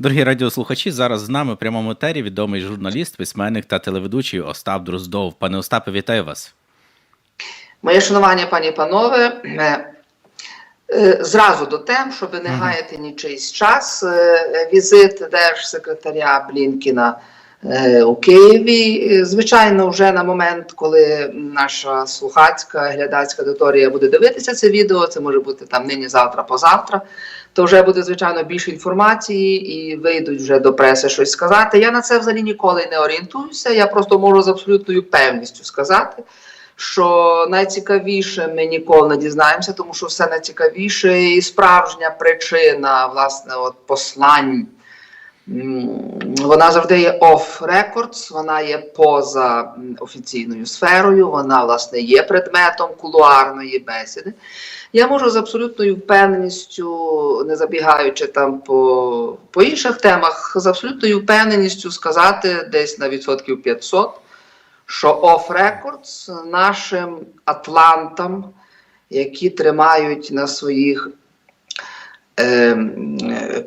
Дорогі радіослухачі, зараз з нами в прямому етері відомий журналіст, письменник та телеведучий Остап Дроздов. Пане Остапе, вітаю вас. Моє шанування, пані і панове, е, е, зразу до тем, щоб не гаяти нічийсь час. е, Візит держсекретаря Блінкіна у Києві. Звичайно, вже на момент, коли наша слухацька глядацька аудиторія буде дивитися це відео, це може бути там нині, завтра, позавтра. То вже буде звичайно більше інформації і вийдуть вже до преси щось сказати. Я на це взагалі ніколи не орієнтуюся. Я просто можу з абсолютною певністю сказати, що найцікавіше ми ніколи не дізнаємося, тому що все найцікавіше і справжня причина власне от послань. Вона завжди є off records, вона є поза офіційною сферою, вона власне є предметом кулуарної бесіди. Я можу з абсолютною впевненістю, не забігаючи там по, по інших темах, з абсолютною впевненістю сказати десь на відсотків 500, що off records нашим атлантам, які тримають на своїх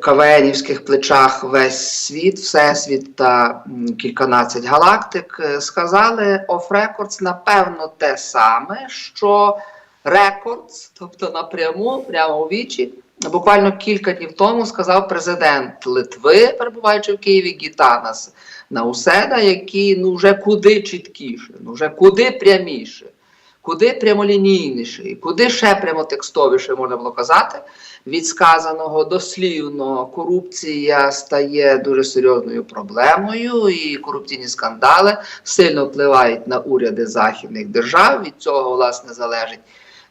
кавенівських плечах весь світ, всесвіт та кільканадцять галактик, е, сказали off records напевно те саме, що Records, тобто напряму, прямо у вічі. Буквально кілька днів тому сказав президент Литви, перебуваючи в Києві, Гітанас Науседа, який ну вже куди чіткіше, ну вже куди пряміше, куди прямолінійніше, куди ще прямотекстовіше можна було казати. Від сказаного дослівно корупція стає дуже серйозною проблемою, і корупційні скандали сильно впливають на уряди західних держав. Від цього власне залежить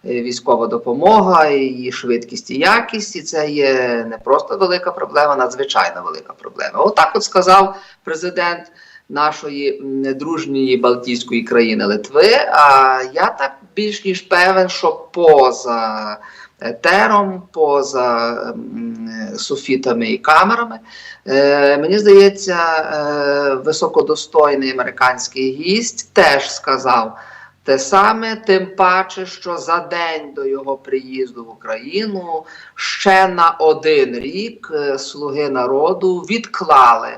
е, військова допомога, її швидкість і якість. І це є не просто велика проблема, надзвичайно велика проблема. Отак, от сказав президент нашої дружньої Балтійської країни Литви. А я так більш ніж певен, що поза етером, поза суфітами і камерами. Е, мені здається, е, високодостойний американський гість теж сказав те саме, тим паче, що за день до його приїзду в Україну ще на один рік е, слуги народу відклали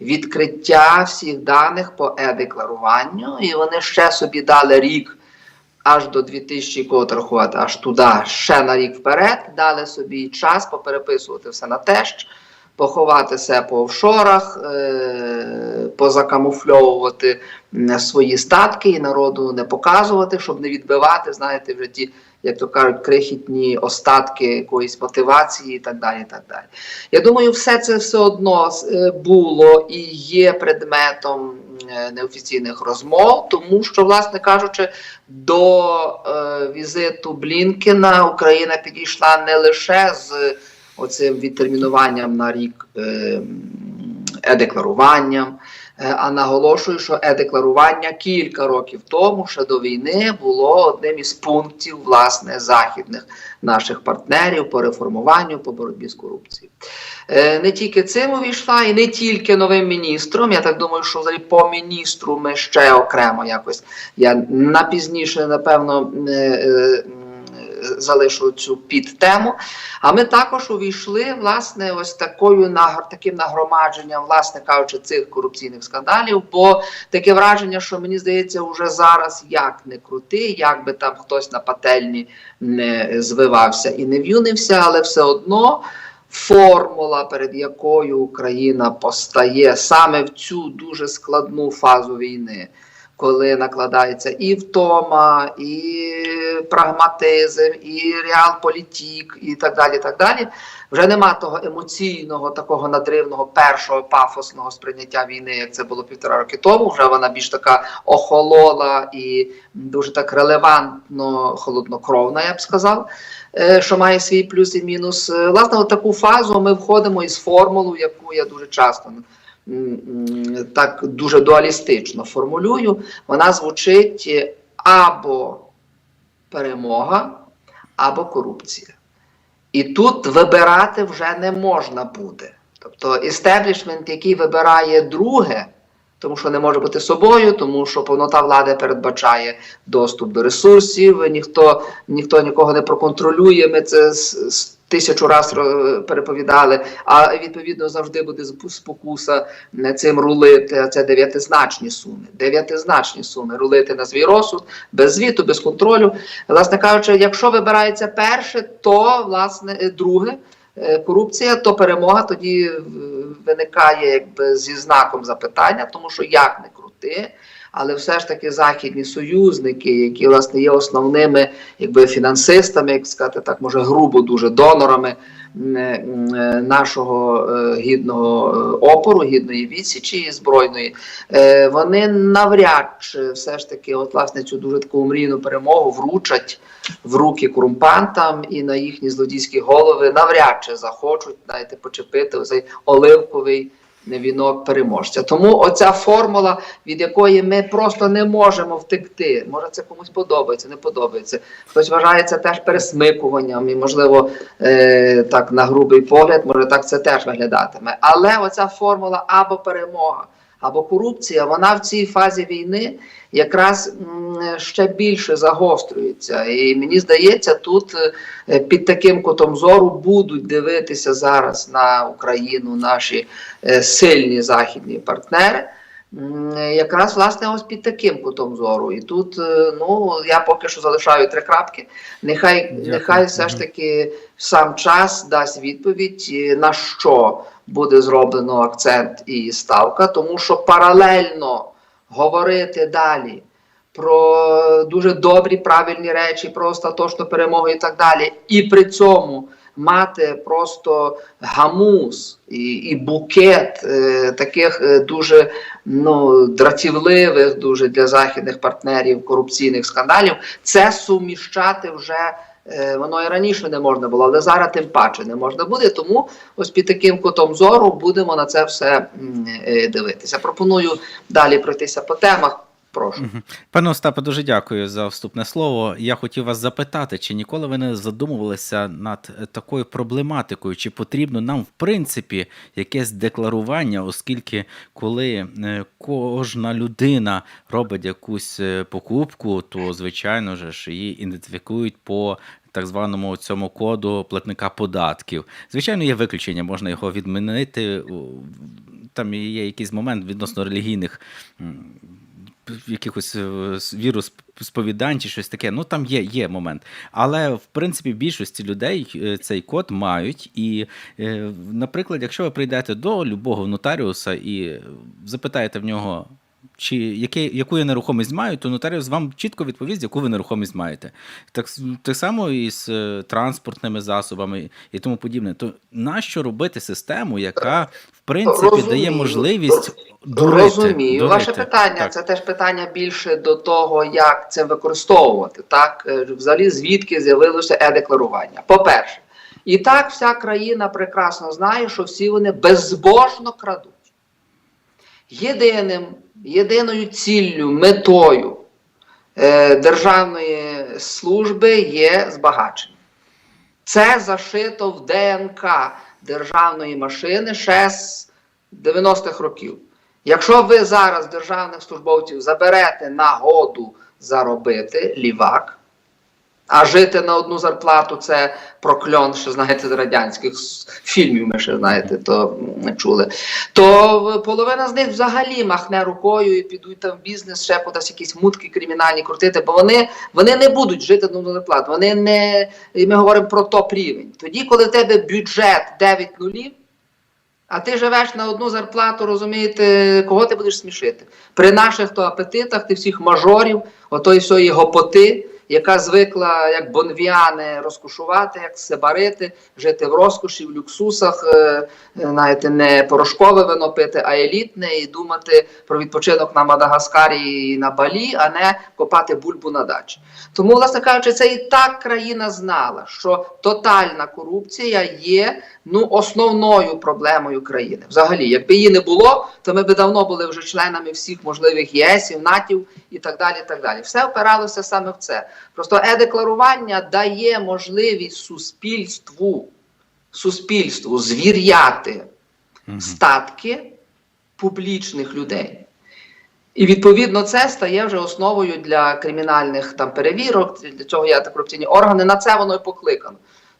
відкриття всіх даних по е-декларуванню, і вони ще собі дали рік аж до 2000 кого рахувати, аж туди, ще на рік вперед, дали собі час попереписувати все на тещ, поховати все по офшорах, е- позакамуфльовувати свої статки і народу не показувати, щоб не відбивати, знаєте, вже ті, як то кажуть, крихітні остатки якоїсь мотивації і так далі. і так далі. Я думаю, все це все одно е, було і є предметом е, неофіційних розмов, тому що, власне кажучи, до е, візиту Блінкена Україна підійшла не лише з оцим відтермінуванням на рік е, м, е-декларуванням. Е, А наголошую, що е-декларування кілька років тому, ще до війни, було одним із пунктів власне західних наших партнерів по реформуванню, по боротьбі з корупцією. Е, Не тільки цим увійшла, і не тільки новим міністром. Я так думаю, що взагалі по міністру ми ще окремо якось. Я на пізніше, напевно, е, залишу цю підтему. А ми також увійшли власне ось такою нагр- таким нагромадженням, власне кажучи, цих корупційних скандалів. Бо таке враження, що мені здається, вже зараз як не крути, як би там хтось на пательні не звивався і не в'юнився, але все одно. Формула, перед якою Україна постає саме в цю дуже складну фазу війни, коли накладається і втома, і прагматизм, і реалполітік, і так далі. так далі. Вже нема того емоційного, такого надривного першого пафосного сприйняття війни, як це було півтора роки тому. Вже вона більш така охолола і дуже так релевантно холоднокровна, я б сказав. е, Що має свій плюс і мінус. Е, Власне, в таку фазу ми входимо із формулу, яку я дуже часто так дуже дуалістично формулюю. Вона звучить е, або перемога, або корупція. І тут вибирати вже не можна буде. Тобто істеблішмент, який вибирає друге, тому що не може бути собою, тому що повнота влади передбачає доступ до ресурсів, ніхто, ніхто нікого не проконтролює. Ми це тисячу раз переповідали, а відповідно завжди буде спокуса е, цим рулити. Це дев'ятизначні суми. Дев'ятизначні суми рулити на свій розсуд, без звіту, без контролю. Власне кажучи, якщо вибирається перше, то власне е, друге. е, Корупція, то перемога тоді е, виникає якби зі знаком запитання, тому що як не крути, але все ж таки західні союзники, які власне є основними якби фінансистами, як сказати так, може грубо дуже донорами е, е, нашого е, гідного опору, гідної відсічі збройної, вони навряд чи все ж таки, от власне цю дуже таку мрійну перемогу вручать в руки корумпантам і на їхні злодійські голови. Навряд чи захочуть знаєте, почепити цей оливковий вінок переможця. Тому оця формула, від якої ми просто не можемо втекти. Може, це комусь подобається, не подобається. Хтось вважає це теж пересмикуванням, і, можливо, е, так на грубий погляд, може так це теж виглядатиме. Але оця формула або перемога, або корупція, вона в цій фазі війни якраз ще більше загострюється. І мені здається, тут е, під таким кутом зору будуть дивитися зараз на Україну наші е, сильні західні партнери. Якраз власне ось під таким кутом зору. І тут е, ну я поки що залишаю три крапки. Нехай, Дякую. нехай все ж таки сам час дасть відповідь, е, на що буде зроблено акцент і ставка, тому що паралельно говорити далі про дуже добрі, правильні речі, про остаточну перемогу і так далі, і при цьому мати просто гамус і, і букет е, таких е, дуже ну, дратівливих дуже для західних партнерів корупційних скандалів, це суміщати вже. е, Воно і раніше не можна було, але зараз тим паче не можна буде. Тому ось під таким кутом зору будемо на це все е, дивитися. Пропоную далі пройтися по темах. Прошу. Пане Остапе, дуже дякую за вступне слово. Я хотів вас запитати, чи ніколи ви не задумувалися над такою проблематикою, чи потрібно нам, в принципі, якесь декларування, оскільки коли е, кожна людина робить якусь е, покупку, то звичайно ж її ідентифікують по. Так званому цьому коду платника податків. Звичайно, є виключення, можна його відмінити. Там є якийсь момент відносно релігійних якихось вірус сповідань чи щось таке. Ну там є, є момент. Але в принципі більшості людей е, цей код мають. І, е, наприклад, якщо ви прийдете до любого нотаріуса і запитаєте в нього. Чи яке, яку я нерухомість маю, то нотаріус вам чітко відповість, яку ви нерухомість маєте. Так, так само і з е, транспортними засобами і тому подібне. То нащо робити систему, яка в принципі дає можливість дурити? Розумію. дурити. Ваше питання Так. це теж питання більше до того, як це використовувати. Так, Е, взагалі, звідки з'явилося е-декларування. По-перше, і так вся країна прекрасно знає, що всі вони безбожно крадуть. Єдиним, єдиною ціллю, метою е, державної служби є збагачення. Це зашито в ДНК державної машини ще з 90-х років. Якщо ви зараз державних службовців заберете нагоду заробити лівак, а жити на одну зарплату це прокльон, що знаєте, з радянських фільмів, ми ще знаєте, то не чули. То половина з них взагалі махне рукою і підуть там в бізнес, ще кудись якісь мутки кримінальні крутити, бо вони, вони не будуть жити на одну зарплату. Вони не і ми говоримо про топ рівень. Тоді, коли в тебе бюджет 9 нулів. А ти живеш на одну зарплату, розумієте, кого ти будеш смішити? При наших то апетитах ти всіх мажорів, отої всієї гопоти, яка звикла як бонвіани розкошувати, як сибарити, жити в розкоші, в люксусах, е, знаєте, не порошкове вино пити, а елітне, і думати про відпочинок на Мадагаскарі і на Балі, а не копати бульбу на дачі. Тому, власне кажучи, це і так країна знала, що тотальна корупція є ну, основною проблемою країни. Взагалі, якби її не було, то ми б давно були вже членами всіх можливих ЄСів, НАТів і так далі. і так далі. Все опиралося саме в це. Просто е-декларування дає можливість суспільству, суспільству звіряти Мгм. статки публічних людей. І відповідно це стає вже основою для кримінальних там перевірок. Для цього є антикорупційні органи. На це воно і покликано.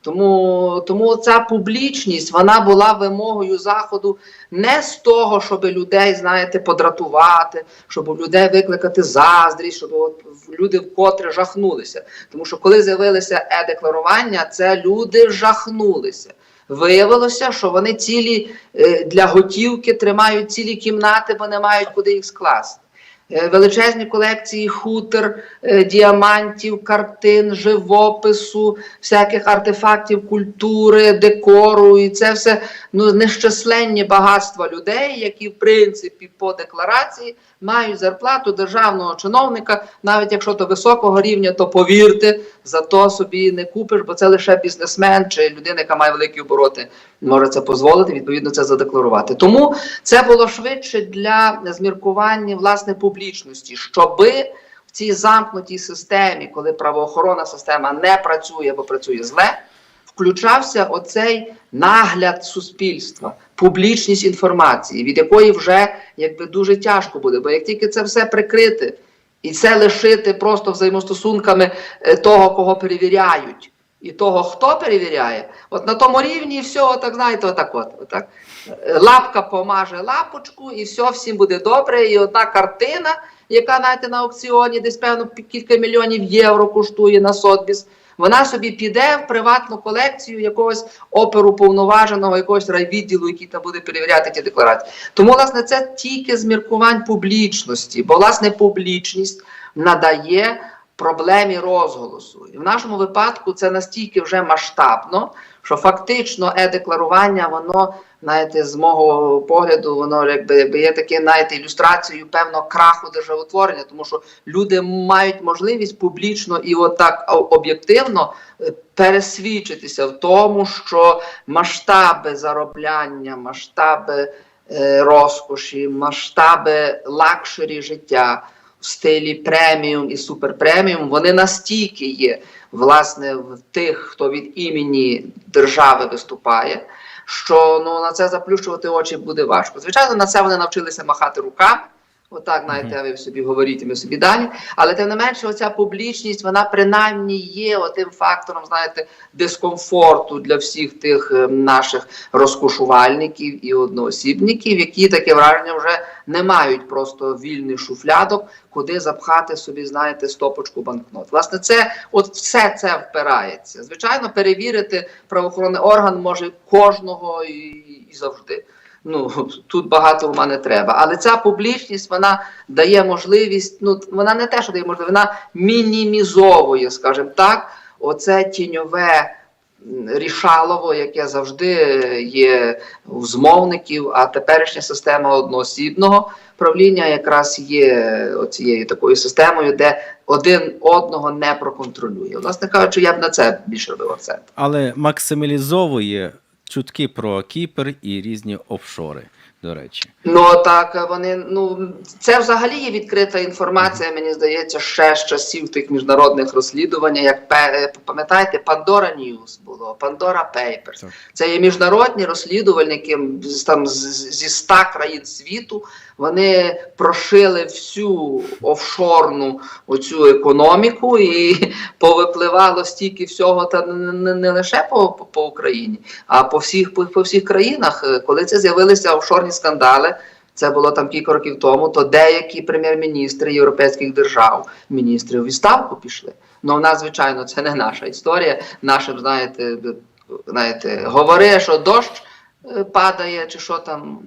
Тому, тому ця публічність вона була вимогою заходу не з того, щоб людей, знаєте, подратувати, щоб у людей викликати заздрість, щоб от люди вкотре жахнулися. Тому що коли з'явилося е-декларування, це люди жахнулися. Виявилося, що вони цілі е, для готівки тримають цілі кімнати, бо не мають куди їх скласти. Е, Величезні колекції хутер, е, діамантів, картин, живопису, всяких артефактів культури, декору, і це все ну, нещасленні багатства людей, які, в принципі, по декларації мають зарплату державного чиновника, навіть якщо то високого рівня, то повірте, за то собі не купиш, бо це лише бізнесмен чи людина, яка має великі обороти, може це дозволити, відповідно це задекларувати. Тому це було швидше для зміркування власне публічності, щоби цій замкнутій системі, коли правоохоронна система не працює або працює зле, включався оцей нагляд суспільства, публічність інформації, від якої вже якби дуже тяжко буде. Бо як тільки це все прикрити і це лишити просто взаємостосунками е, того, кого перевіряють, і того, хто перевіряє, от на тому рівні все, так знаєте, отак от. отак. Е, Лапка помаже лапочку, і все, всім буде добре. І одна картина, яка знаєте, на аукціоні десь певно кілька мільйонів євро коштує на Сотбіс, вона собі піде в приватну колекцію якогось оперу повноваженого, якогось райвідділу, який там буде перевіряти ті декларації. Тому, власне, це тільки з міркувань публічності, бо власне публічність надає проблемі розголосу. І в нашому випадку це настільки вже масштабно, що фактично е-декларування, воно, знаєте, з мого погляду, воно якби, є таке, знаєте, ілюстрацією певно краху державотворення, тому що люди мають можливість публічно і отак об'єктивно е, пересвідчитися в тому, що масштаби заробляння, масштаби е, розкоші, масштаби лакшері життя в стилі преміум і суперпреміум, вони настільки є власне в тих, хто від імені держави виступає, що ну на це заплющувати очі буде важко. Звичайно, на це вони навчилися махати руками. Отак, знаєте, ви собі говоріть, ми собі далі. Але тим не менше, оця публічність, вона принаймні є отим фактором, знаєте, дискомфорту для всіх тих е, наших розкошувальників і одноосібників, які таке враження вже не мають просто вільних шуфлядок, куди запхати собі, знаєте, стопочку банкнот. Власне, це от все це впирається. Звичайно, перевірити правоохоронний орган може кожного і, і завжди. Ну тут багато в мене треба. Але ця публічність вона дає можливість. Ну вона не те, що дає можливість, вона мінімізовує, скажімо так, оце тіньове рішалово, яке завжди є у змовників, а теперішня система одноосібного правління якраз є цією такою системою, де один одного не проконтролює. Власне кажучи, я б на це більше робив акцент. Але максималізовує чутки про Кіпр і різні офшори, до речі. Ну так вони ну це взагалі є відкрита інформація. Мені здається, ще з часів тих міжнародних розслідувань, як пам'ятаєте, Pandora News було, Pandora Papers. Так. Це є міжнародні розслідувальники там зі ста країн світу. Вони прошили всю офшорну оцю економіку і повипливало стільки всього, та не, не, лише по, по, по Україні, а по всіх по, по всіх країнах. Коли це з'явилися офшорні скандали, це було там кілька років тому, то деякі прем'єр-міністри європейських держав, міністри у відставку пішли. Ну, в нас, звичайно, це не наша історія. Нашим, знаєте, знаєте, говори, що дощ е, падає, чи що там.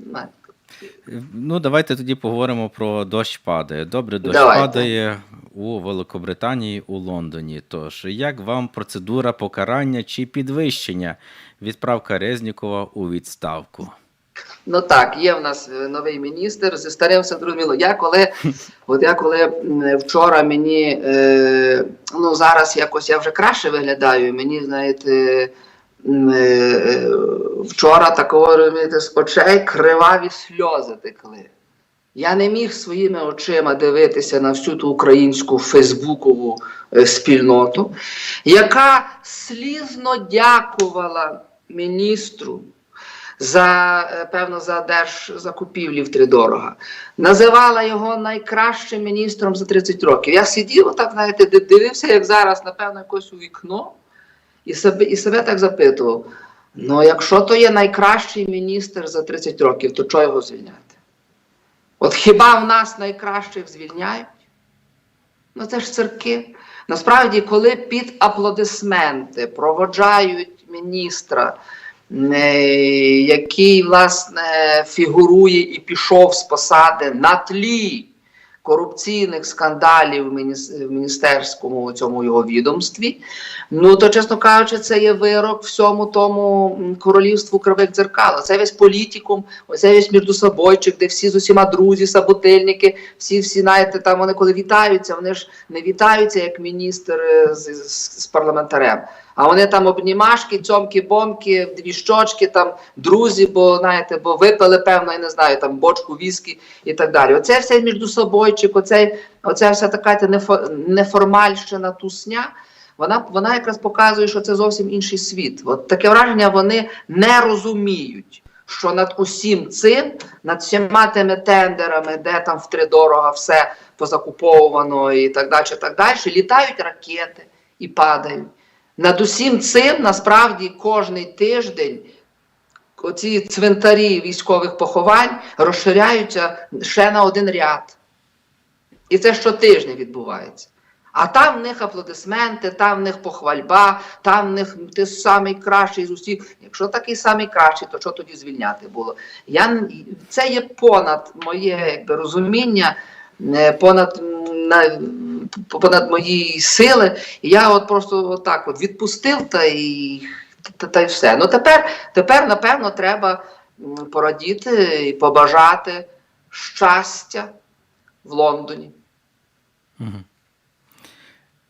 Ну, давайте тоді поговоримо про дощ падає. Добре, дощ Давайте. падає у Великобританії, у Лондоні. Тож, як вам процедура покарання чи підвищення відправка Резнікова у відставку? Ну так, є в нас е, новий міністр зі старим все зрозуміло. Я коли, от я коли вчора мені, е, ну зараз якось я вже краще виглядаю, мені, знаєте, е, вчора такого розумієте, з очей криваві сльози текли. Я не міг своїми очима дивитися на всю ту українську фейсбукову е, спільноту, яка слізно дякувала міністру за е, певно за держзакупівлі втридорога. Називала його найкращим міністром за 30 років. Я сидів, так знаєте, дивився, як зараз, напевно, якось у вікно. і себе, і себе так запитував: ну, якщо то є найкращий міністр за 30 років, то чого його звільняти? От хіба в нас найкращих звільняють? Ну це ж цирки. Насправді, коли під аплодисменти проводжають міністра, який, власне, фігурує і пішов з посади на тлі корупційних скандалів в міністерському цьому його відомстві, ну то, чесно кажучи, це є вирок всьому тому королівству кривих дзеркал. Це весь політикум, оце весь міждусобойчик, де всі з усіма друзі, саботильники, всі, всі, знаєте, там вони коли вітаються, вони ж не вітаються як міністр е, з, з, з парламентарем. А вони там обнімашки, цьомки, бомки, дві щочки, там друзі, бо знаєте, бо випили, певно, я не знаю, там бочку віскі і так далі. Оце все міждусобойчик, оцей, оця вся така та неформальщина тусня. Вона, вона якраз показує, що це зовсім інший світ. От таке враження вони не розуміють, що над усім цим, над всіма тими тендерами, де там втридорога все позакуповано і так далі, так далі, літають ракети і падають. Над усім цим насправді кожний тиждень оці цвинтарі військових поховань розширяються ще на один ряд. І це щотижня відбувається. А там в них аплодисменти, там в них похвальба, там в них ти самий кращий з усіх. Якщо такий самий кращий, то що тоді звільняти було? Я, це є понад моє якби, розуміння, е, понад, на, понад мої сили. І я от просто отак от відпустив та і, та, та й все. Ну тепер, тепер, напевно, треба порадіти і побажати щастя в Лондоні.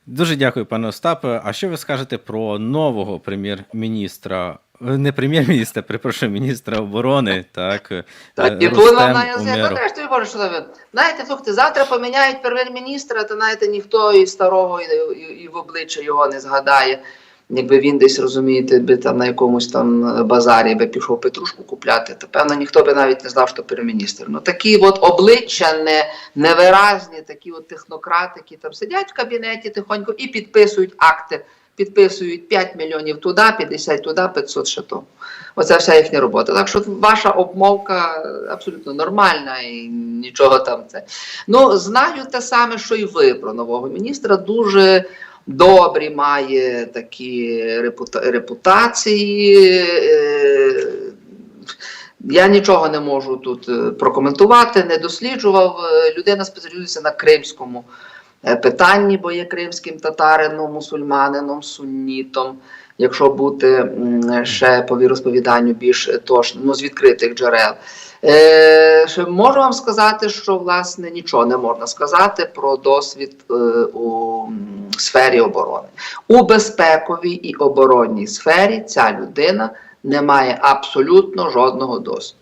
Дуже дякую, пане Остапе. А що ви скажете про нового прем'єр-міністра? Е, Не прем'єр-міністра, перепрошую, міністра оборони, так, е, Так, і Рустем плюнув на язик. Ну, теж тобі боже, що. Знаєте, слухайте, завтра поміняють прем'єр-міністра, то знаєте, ніхто і старого, і, і, і в обличчя його не згадає. Якби він десь, розумієте, би там на якомусь там базарі би пішов петрушку купляти, то певно ніхто би навіть не знав, що прем'єр-міністр. Ну такі от обличчя не, невиразні, такі от технократи, які там сидять в кабінеті тихонько і підписують акти. Підписують 5 мільйонів туди, 50 туди, 500 ще то. Оце вся їхня робота. Так що ваша обмовка абсолютно нормальна і нічого там це. Ну, знаю те саме, що і ви про нового міністра. Дуже добрі має такі репута- репутації. Е, Я нічого не можу тут е, прокоментувати, не досліджував. Е, Людина спеціалізується на кримському питанні, бо є кримським татарином, мусульманином, суннітом. Якщо бути ще по віросповіданню більш точно, ну з відкритих джерел. Е, можу вам сказати, що власне нічого не можна сказати про досвід е, у сфері оборони. У безпековій і оборонній сфері ця людина не має абсолютно жодного досвіду.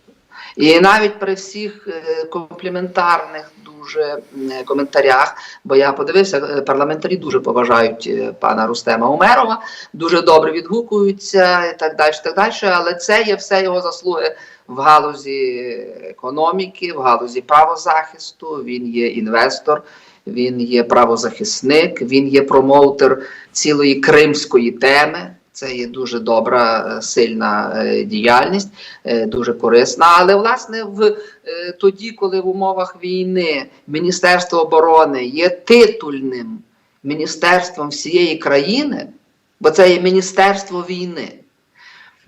І навіть при всіх е, компліментарних дуже коментарях, бо я подивився, е, парламентарі дуже поважають е, пана Рустема Умерова, дуже добре відгукуються і так далі, так далі. Але це є все його заслуги в галузі економіки, в галузі правозахисту. Він є інвестор, він є правозахисник, він є промоутер цілої кримської теми. Це є дуже добра, е, сильна е, діяльність, е, дуже корисна. Але власне в тоді, коли в умовах війни Міністерство оборони є титульним міністерством всієї країни, бо це є Міністерство війни.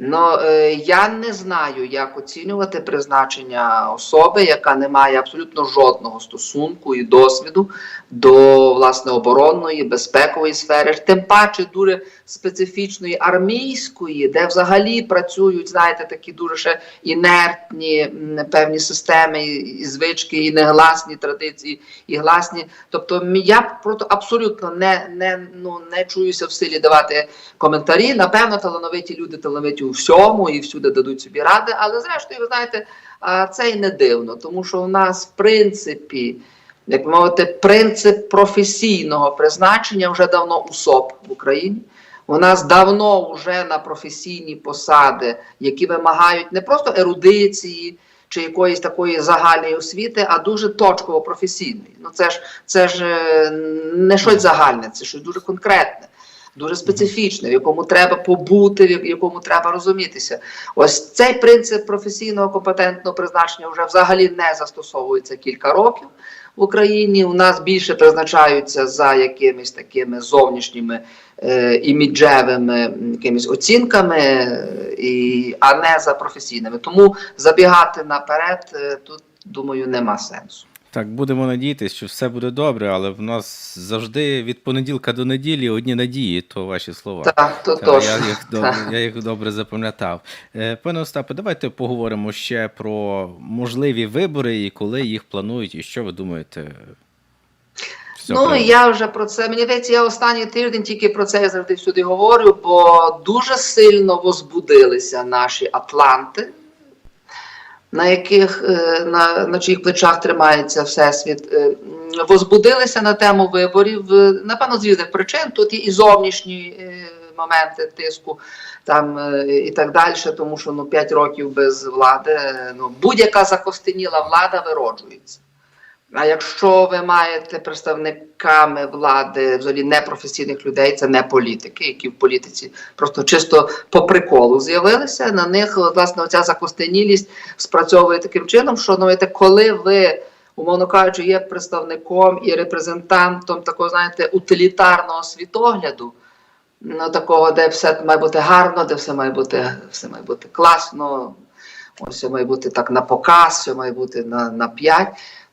Ну, я не знаю, як оцінювати призначення особи, яка не має абсолютно жодного стосунку і досвіду до власне оборонної, безпекової сфери, тим паче дуже специфічної армійської, де взагалі працюють, знаєте, такі дуже ще інертні певні системи і звички, і негласні традиції, і гласні. Тобто я просто абсолютно не, не, ну, не чуюся в силі давати коментарі. Напевно, талановиті люди талановиті у всьому і всюди дадуть собі ради, але зрештою, ви знаєте, це і не дивно, тому що у нас, в принципі, як би мовити, принцип професійного призначення вже давно УСОП в Україні. У нас давно вже на професійні посади, які вимагають не просто ерудиції чи якоїсь такої загальної освіти, а дуже точково професійної. Ну це ж це ж е, не щось загальне, це щось дуже конкретне. Дуже специфічне, в якому треба побути, в якому треба розумітися. Ось цей принцип професійного компетентного призначення вже взагалі не застосовується кілька років в Україні. У нас більше призначаються за якимись такими зовнішніми е, іміджевими якимись оцінками, е, і, а не за професійними. Тому забігати наперед е, тут, думаю, нема сенсу. Так, будемо надіятися, що все буде добре, але в нас завжди від понеділка до неділі одні надії, то ваші слова. Так, то точно. я, їх добре, я їх добре запам'ятав. Е, Пане Остапе, давайте поговоримо ще про можливі вибори і коли їх планують, і що ви думаєте? Ну я вже про це. Мені здається, я останній тиждень тільки про це я завжди всюди говорю, бо дуже сильно возбудилися наші атланти, на яких е, на, на чиїх плечах тримається всесвіт. Е, Возбудилися на тему виборів. е, Напевно, з різних причин. Тут і зовнішні моменти тиску. Там і так далі, тому що ну 5 років без влади, ну будь-яка закостеніла влада вироджується. А якщо ви маєте представниками влади взагалі непрофесійних людей, це не політики, які в політиці просто чисто по приколу з'явилися. На них власне оця закостенілість спрацьовує таким чином, що знаєте, коли ви, умовно кажучи, є представником і репрезентантом такого, знаєте, утилітарного світогляду. Ну, такого, де все має бути гарно, де все має бути, все має бути класно, все має бути так на показ, все має бути на, на п'ять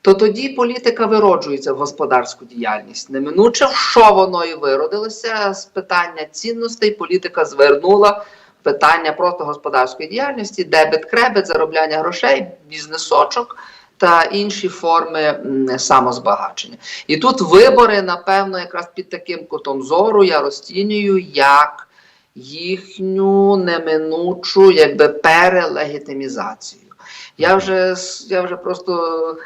то тоді політика вироджується в господарську діяльність. Неминуче, в що воно і виродилося з питання цінностей, політика звернула питання просто господарської діяльності, дебет, кребет, заробляння грошей, бізнесочок та інші форми самозбагачення. І тут вибори, напевно, якраз під таким кутом зору я розцінюю як їхню неминучу якби перелегітимізацію. Я вже, я вже просто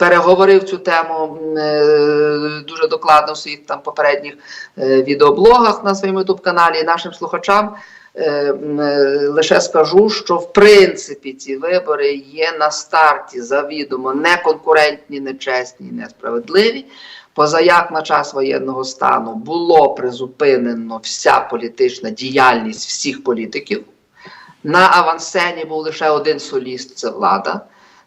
переговорив цю тему е, дуже докладно в своїх там попередніх е, відеоблогах на своєму youtube каналі і нашим слухачам. е, Лише скажу, що в принципі ці вибори є на старті завідомо неконкурентні, нечесні, несправедливі. Позаяк на час воєнного стану було призупинено вся політична діяльність всіх політиків. На авансцені був лише один соліст це влада.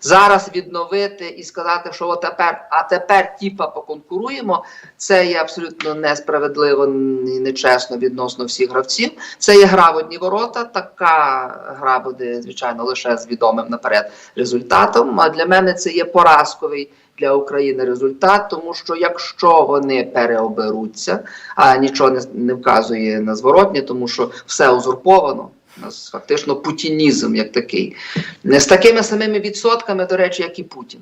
Зараз відновити і сказати, що от тепер, а тепер тіпа поконкуруємо, це є абсолютно несправедливо і нечесно відносно всіх гравців. Це є гра в одні ворота. Така гра буде, звичайно, лише з відомим наперед результатом. А для мене це є поразковий для України результат, тому що якщо вони переоберуться, а нічого не, не вказує на зворотнє, тому що все узурповано. У нас фактично путінізм як такий. Не з такими самими відсотками, до речі, як і Путін.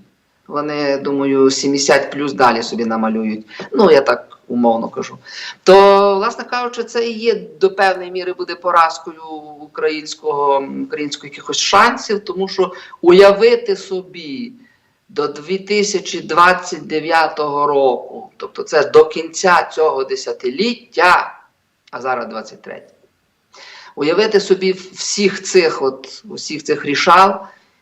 Вони, думаю, 70 плюс далі собі намалюють. Ну, я так умовно кажу. То, власне кажучи, це і є до певної міри буде поразкою українського, української якихось шансів, тому що уявити собі до 2029 року, тобто це до кінця цього десятиліття, а зараз 23 уявити собі всіх цих, от усіх цих рішал,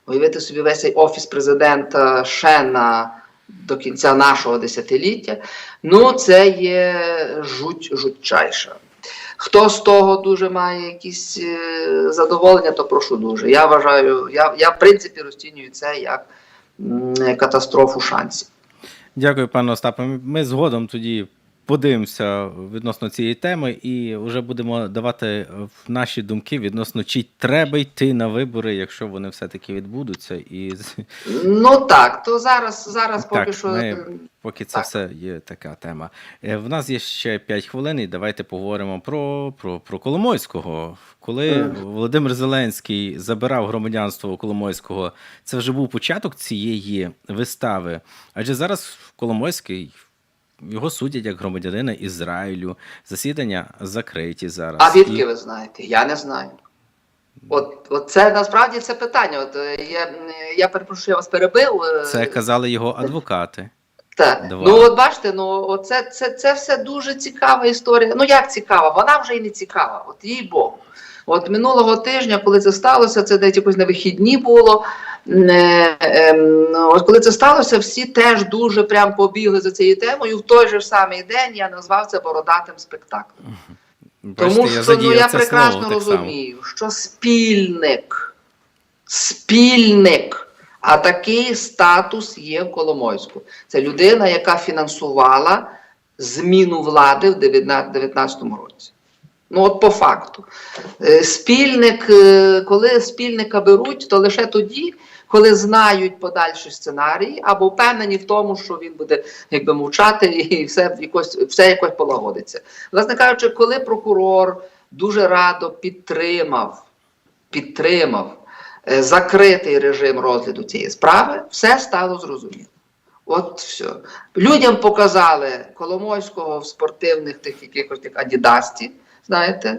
уявити собі весь цей офіс президента ще на до кінця нашого десятиліття. Ну, це є жуть жутчайша. Хто з того дуже має якісь е, задоволення, то прошу дуже. Я вважаю, я, я в принципі розцінюю це як катастрофу шансів. Дякую, пане Остапе. Ми згодом тоді подивимося відносно цієї теми і вже будемо давати наші думки відносно чи треба йти на вибори, якщо вони все-таки відбудуться. І Ну так, то зараз, зараз поки Так, що. ми- поки це Так. все є така тема. Е, В нас є ще 5 хвилин, і давайте поговоримо про, про, про Коломойського. Коли Мгм. Володимир Зеленський забирав громадянство у Коломойського, це вже був початок цієї вистави. Адже зараз Коломойський. Його судять як громадянина Ізраїлю. Засідання закриті зараз. А відки І- ви знаєте? Я не знаю. От, от це насправді це питання. От е, я, я перепрошую, я вас перебив. е, Це казали його адвокати. Так. Два. Ну от бачите, ну оце це, це все дуже цікава історія. Ну як цікава? Вона вже і не цікава. От їй Богу. От минулого тижня, коли це сталося, це десь якось на вихідні було. Ем, От коли це сталося, всі теж дуже прям побігли за цією темою. В той же самий день я назвав це бородатим спектаклем. Бачите, Тому я що ну, я прекрасно слово розумію, що спільник, спільник, а такий статус є в Коломойську. Це людина, яка фінансувала зміну влади в 2019 році. Ну, от по факту. Е, Спільник, е, коли спільника беруть, то лише тоді, коли знають подальші сценарії, або впевнені в тому, що він буде якби мовчати і все якось, все якось полагодиться. Власне кажучи, коли прокурор дуже радо підтримав, підтримав е, закритий режим розгляду цієї справи, все стало зрозуміло. От все. Людям показали Коломойського в спортивних тих якихось тих адідасті, знаєте.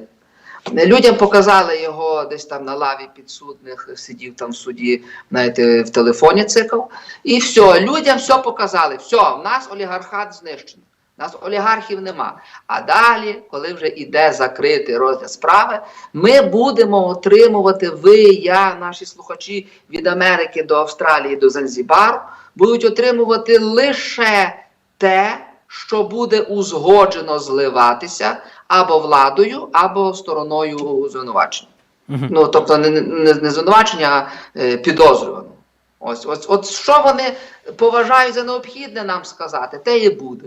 Людям показали його десь там на лаві підсудних, сидів там в суді, знаєте, в телефоні цикав. І все, людям все показали. Все, в нас олігархат знищений. У нас олігархів нема. А далі, коли вже йде закритий розгляд справи, ми будемо отримувати ви, я, наші слухачі від Америки до Австралії до Занзібару, будуть отримувати лише те, що буде узгоджено зливатися або владою, або стороною звинувачення. Мгм. Ну, тобто не, не, не звинувачення, а е, підозрюваного. Ось, ось, от що вони поважають за необхідне нам сказати, те і буде.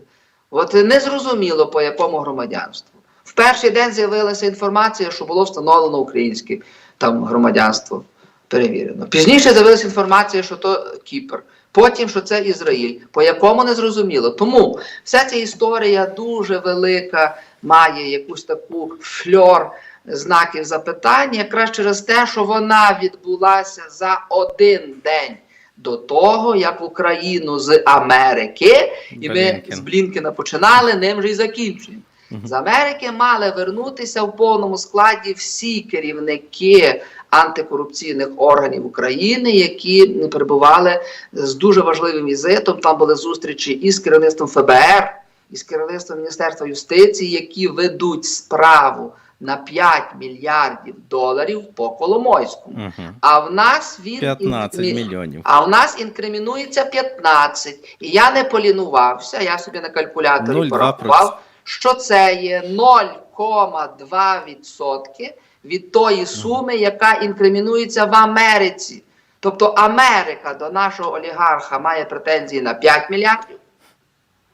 От не зрозуміло по якому громадянству. В перший день з'явилася інформація, що було встановлено українське там громадянство перевірено. Пізніше з'явилася інформація, що то Кіпр. Потім, що це Ізраїль, по якому не зрозуміло. Тому вся ця історія дуже велика, має якусь таку фльор знаків запитання, якраз через те, що вона відбулася за один день до того, як в Україну з Америки, і ми з Блінкена починали, ним же і закінчуємо. З Америки мали вернутися в повному складі всі керівники антикорупційних органів України, які перебували з дуже важливим візитом. Там були зустрічі із керівництвом ФБР, і з керівництвом Міністерства юстиції, які ведуть справу на 5 мільярдів доларів по Коломойську. Мгм. А в нас він 15 інкримі- мільйонів. а в нас інкримінується 15. І я не полінувався, я собі на калькуляторі порахував, що це є 0,2% від тої суми, яка інкримінується в Америці. Тобто Америка до нашого олігарха має претензії на 5 мільярдів,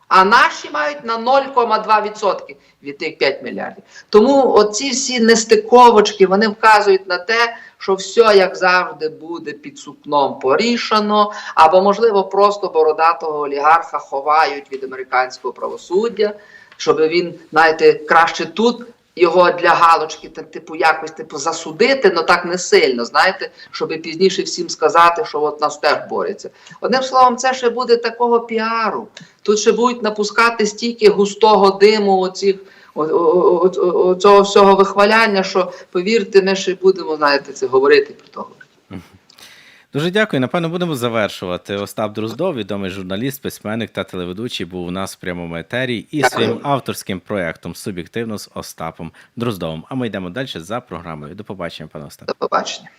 а наші мають на 0,2% від тих 5 мільярдів. Тому оці всі нестиковочки вони вказують на те, що все, як завжди, буде під сукном порішано, або, можливо, просто бородатого олігарха ховають від американського правосуддя, щоб він, знаєте, краще тут. Його для галочки, та, типу, якось типу засудити, але так не сильно, знаєте, щоб пізніше всім сказати, що от нас теж борються. Одним словом, це ще буде такого піару. Тут ще будуть напускати стільки густого диму оцих, цього всього вихваляння, що повірте, ми ще будемо, знаєте, це говорити про того. Дуже дякую. Напевно, будемо завершувати. Остап Дроздов, відомий журналіст, письменник та телеведучий, був у нас в прямому етері і Дякую. своїм авторським проєктом суб'єктивно з Остапом Дроздовим. А ми йдемо далі за програмою. До побачення, пане Остап. До побачення.